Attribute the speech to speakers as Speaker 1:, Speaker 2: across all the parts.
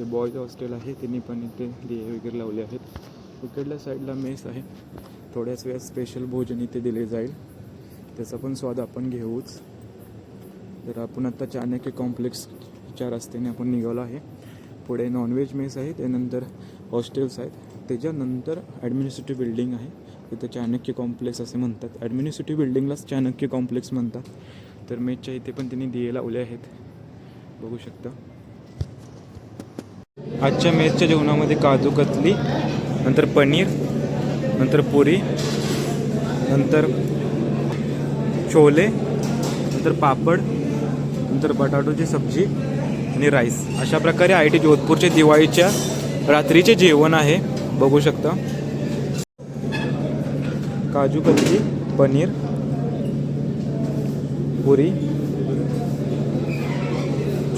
Speaker 1: हे boys hostel आहे त्यांनी पण इथे दिवे वगैरे लावले आहेत. इकडल्या साईडला मेस आहे. थोड्याच वेळात स्पेशल भोजन इथे दिले जाईल. त्याचा पण स्वाद आपण घेऊच. तर आपण आता चाणक्य कॉम्प्लेक्सच्या रस्त्याने आपण निघालो आहे. पुढे नॉनव्हेज मेस आहे त्यानंतर हॉस्टेल्स आहेत. त्याच्यानंतर ॲडमिनिस्ट्रेटिव्ह बिल्डिंग आहे. तिथं चाणक्य कॉम्प्लेक्स असे म्हणतात. ॲडमिनिस्ट्रेटिव्ह बिल्डिंगलाच चाणक्य कॉम्प्लेक्स म्हणतात. तर मेसच्या इथे पण त्यांनी दिये लावले आहेत. बघू शकता. आजच्या मेसच्या जेवणामध्ये काजू कतली नंतर पनीर नंतर पुरी नंतर छोले नंतर पापड नंतर बटाटोची सब्जी आणि राईस. अशा प्रकारे आय टी जोधपूरचे दिवाळीच्या रात्रीचे जेवण आहे. बघू शकता. काजू कतली पनीर पुरी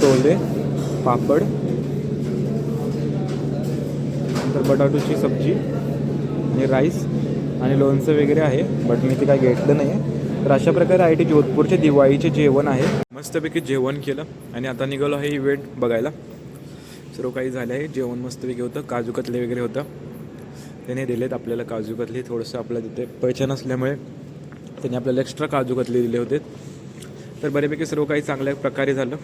Speaker 1: छोले पापड तर बटाटोची सब्जी आणि राईस आणि लोणचं वगैरे आहे. बट मी ते काय घेतलं नाही आहे तर अशा प्रकारे आय टी जोधपूरचे दिवाळीचे जेवण आहे. मस्तपैकी जेवण केलं आणि आता निघालो आहे इव्हेंट बघायला. सर्व काही झालं आहे. जेवण मस्तपैकी होतं. काजू कतले वगैरे होतं. त्याने दिलेत आपल्याला काजू कतली. थोडंसं आपल्या तिथे पैसे नसल्यामुळे त्याने आपल्याला एक्स्ट्रा काजू कतले दिले होते. तर बऱ्यापैकी सर्व काही चांगल्या प्रकारे झालं.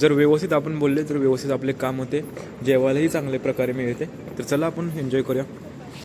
Speaker 1: जर व्यवस्थित आपण बोलले तर व्यवस्थित आपले काम होते. जेवायलाही चांगल्या प्रकारे मिळते. तर चला आपण एन्जॉय करूया.